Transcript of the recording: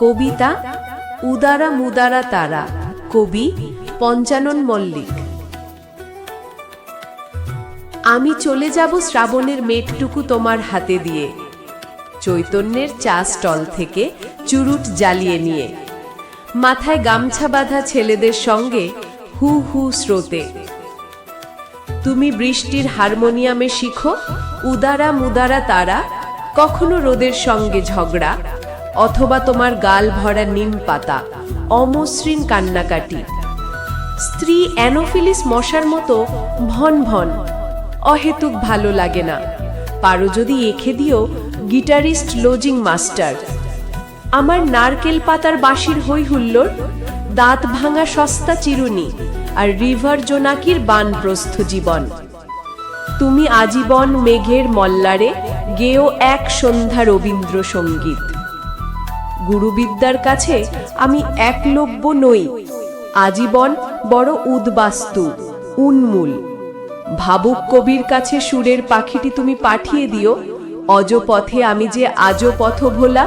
কবিতা উদারা মুদারা তারা, কবি পঞ্চানন মল্লিক। আমি চলে যাব শ্রাবণের মেঘটুকু তোমার হাতে দিয়ে, চৈতন্যের চা স্টল থেকে চুরুট জ্বালিয়ে নিয়ে। মাথায় গামছা বাঁধা ছেলেদের সঙ্গে হু হু স্রোতে। তুমি বৃষ্টির হারমোনিয়ামে শিখো, উদারা মুদারা তারা কখনো রোদের সঙ্গে ঝগড়া অথবা তোমার গাল ভরা নিম পাতা, অমসৃণ কান্নাকাটি। স্ত্রী অ্যানোফিলিস মশার মতো ভন ভন, অহেতুক ভালো লাগে না। পারো যদি এঁখে দিও গিটারিস্ট লোজিং মাস্টার। আমার নারকেল পাতার বাঁশির হই হুল্লোড়, দাঁত ভাঙা সস্তা চিরুনি আর রিভার জোনাকির বানপ্রস্থ জীবন। তুমি আজীবন মেঘের মল্লারে গেও এক সন্ধ্যা রবীন্দ্রসঙ্গীত গুরুবিদ্যার কাছে আমি একলব্য নই, আজীবন বড় উদ্বাস্তু, উন্মূল। ভাবুক কবির কাছে সুরের পাখিটি তুমি পাঠিয়ে দিও, অজপথে আমি যে আজও পথ ভোলা